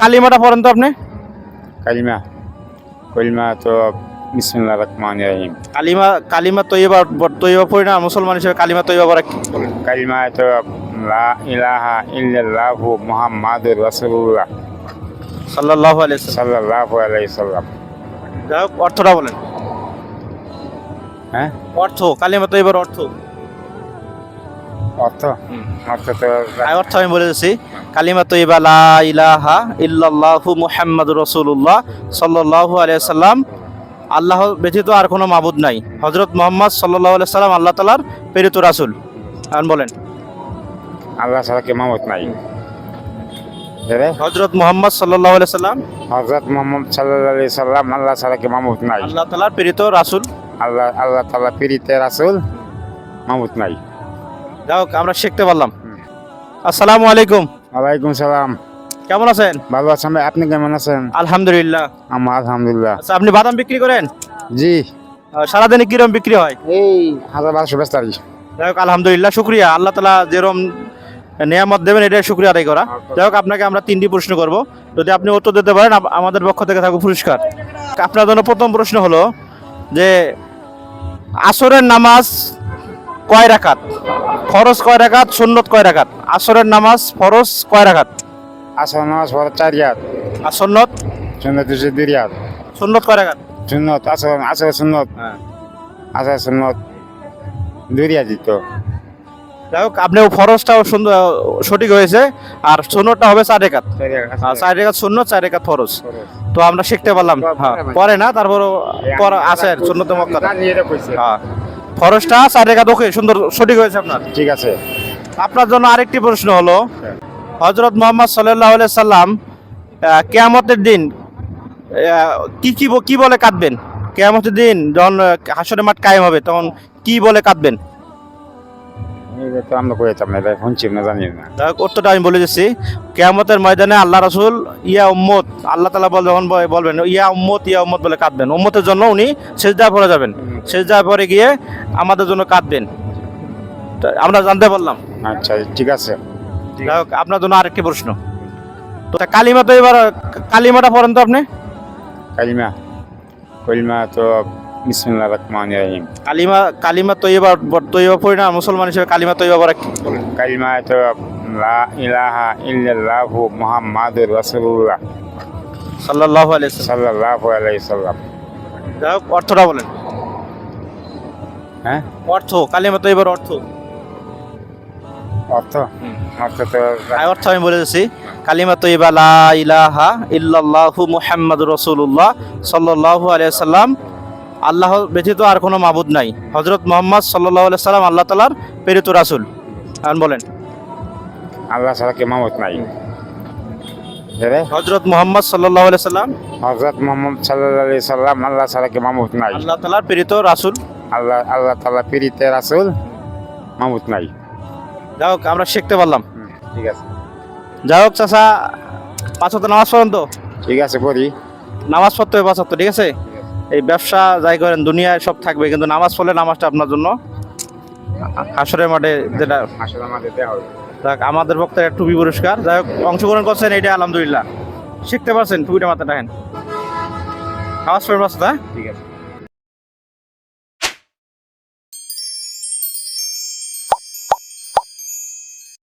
কালিমাটা পড়েন তো আপনি? কালিমা কলিমা তো বিসমুল্লাহ রহমান রহিম। কালিমা কালিমা তৈবা তৈবা পড়ি না মুসলমান হিসেবে কালিমা তৈবা পড়া? কালিমা তো লা ইলাহা ইল্লাল্লাহু মুহাম্মাদুর রাসূলুল্লাহ। সাল্লাল্লাহু আলাইহি সাল্লাম। সাল্লাল্লাহু আলাইহি সাল্লাম। যাই হোক অর্থটা বলেন। হ্যাঁ? অর্থ কালিমা তৈবার অর্থ। অর্থ? অর্থ তো অর্থ আমি বলে দিচ্ছি কালিমা তৈবা লা ইলাহা ইল্লাল্লাহু মুহাম্মাদুর রাসূলুল্লাহ সাল্লাল্লাহু আলাইহি সাল্লাম আল্লাহ ব্যতীত আর কোনো মাবুদ নাই। হযরত মুহাম্মদ সাল্লাল্লাহু আলাইহি সাল্লাম আল্লাহ তাআলার প্রেরিত রাসূল। আর বলেন। আল্লাহ ছাড়া কে মামত নাই। রে হযরত মুহাম্মদ সাল্লাল্লাহু আলাইহি সাল্লাম হযরত মুহাম্মদ সাল্লাল্লাহু আলাইহি সাল্লাম আল্লাহ ছাড়া কে মামত নাই। আল্লাহ তাআলার প্রেরিত রাসূল। আল্লাহ আল্লাহ তাআলা পিরিতে রাসূল মামত নাই। যাই হোক আমরা শিখতে পারলাম। আসসালামু আলাইকুম। ওয়ালাইকুম সালাম। কেমন আছেন? ভালো আছেন আপনি কেমন আছেন? আলহামদুলিল্লাহ। আমার আলহামদুলিল্লাহ। আচ্ছা আপনি বাদাম বিক্রি করেন? জি। সারাদিনে কিরম বিক্রি হয়? এই হাজার বারোশো ব্যস্ত আর। যাই হোক আলহামদুলিল্লাহ শুক্রিয়া। আল্লাহ তালা যেরকম নিয়ামত দেবেন এটাই শুক্রিয়া আদায় করা। যাই হোক আপনাকে আমরা তিনটি প্রশ্ন করব। যদি আপনি উত্তর দিতে পারেন আমাদের পক্ষ থেকে থাকবে পুরস্কার। আপনার জন্য প্রথম প্রশ্ন হলো যে আসরের নামাজ কয় রাকাত? ফরজ কয় রাকাত সুন্নত কয় রাকাত? আসরের নামাজ ফরজ কয় রাকাত? আসর নামাজ পড়া চার রিয়াদ আর সুন্নত? সুন্নত হচ্ছে দুই রিয়াদ সুন্নত কয় রাকাত? সুন্নত আসর আসর সুন্নত। হ্যাঁ। আসর সুন্নত দুই রিয়াদ দিত যাই হোক আপনি ফরজটাও সুন্দর সঠিক হয়েছে। আর সুন্নতটা হবে চার রেখাত চার রেখাত শূন্য চার রেখাত ফরজ। তো আমরা শিখতে পারলাম। হ্যাঁ পরে না তারপরও পর আছে সুন্নত মক্কা হ্যাঁ। ফরজটা চার রেখা দোকে সুন্দর সঠিক হয়েছে আপনার? ঠিক আছে। আপনার জন্য আরেকটি প্রশ্ন হলো হজরত মোহাম্মদ সাল্লাহ সাল্লাম কেয়ামতের দিন কি কি কি বলে কাঁদবেন? কেয়ামতের দিন যখন হাসরের মাঠ কায়েম হবে তখন কি বলে কাঁদবেন? এটা তো আমরা না এটা শুনছি না জানি না। যাই উত্তরটা আমি বলে দিচ্ছি। কেয়ামতের ময়দানে আল্লাহ রাসুল ইয়া উম্মত আল্লাহ তালা বল যখন বল- বলবেন ইয়া উম্মত ইয়া উম্মত বলে কাঁদবেন। উম্মতের জন্য উনি সেজদায় পড়ে যাবেন। সেজদায় পরে গিয়ে আমাদের জন্য কাঁদবেন। আমরা জানতে পারলাম। আচ্ছা ঠিক আছে। আপনার জন্য আরেকটি প্রশ্ন। তো তা কালিমা তো এবার কালিমাটা পড়েন তো আপনি? কালিমা। কলিমা তো বিসমুল্লাহ রহমান রহিম। কালিমা কালিমা তৈবা তৈবা পড়ি না মুসলমান হিসেবে কালিমা তৈবা পড়া। কি? কালিমা তো লা ইলাহা ইল্লাল্লাহু মুহাম্মাদুর রাসূলুল্লাহ। সাল্লাল্লাহু আলাইহি সাল্লাল্লাহু আলাইহি সাল্লাম। যাই হোক অর্থটা বলেন। হ্যাঁ? অর্থ কালিমা তৈবার অর্থ। অর্থ? অর্থ তো অর্থ আমি বলে দিচ্ছি। কালিমা তৈবা লা ইলাহা ইল্লাল্লাহু মুহাম্মাদুর রাসূলুল্লাহ সাল্লাল্লাহু আলাইহি সাল্লাম। আল্লাহ ব্যতীত আর কোনো মাবুদ নাই। হজরত মুহাম্মদ আলাইহি সাল্লাম আল্লাহ তালার প্রেরিত রাসুল। আর বলেন। আল্লাহ ছাড়া কে মামত নাই। রে। হযরত মুহাম্মদ আলাইহি সাল্লাম হযরত মুহাম্মদ আলাইহি সাল্লাম আল্লাহ ছাড়া কে মামত নাই। আল্লাহ তাআলার প্রেরিত রাসূল। আল্লাহ আল্লাহ তাআলা পিরিতে রাসূল মামত নাই। যাই হোক আমরা শিখতে পারলাম। ঠিক আছে। যাই হোক চাচা পাঁচ নামাজ পড়েন তো? ঠিক আছে পড়ি। নামাজ পড়তে হবে পাঁচ ঠিক আছে? এই ব্যবসা যাই করেন দুনিয়ায় সব থাকবে কিন্তু নামাজ পড়লে নামাজটা আপনার জন্য হাসরের মাঠে যেটা যাক আমাদের বক্তার টুপি পুরস্কার যাই হোক অংশগ্রহণ করছেন এটা আলহামদুলিল্লাহ। শিখতে পারছেন টুপিটা মাথা রাখেন। পড়েন হ্যাঁ ঠিক আছে।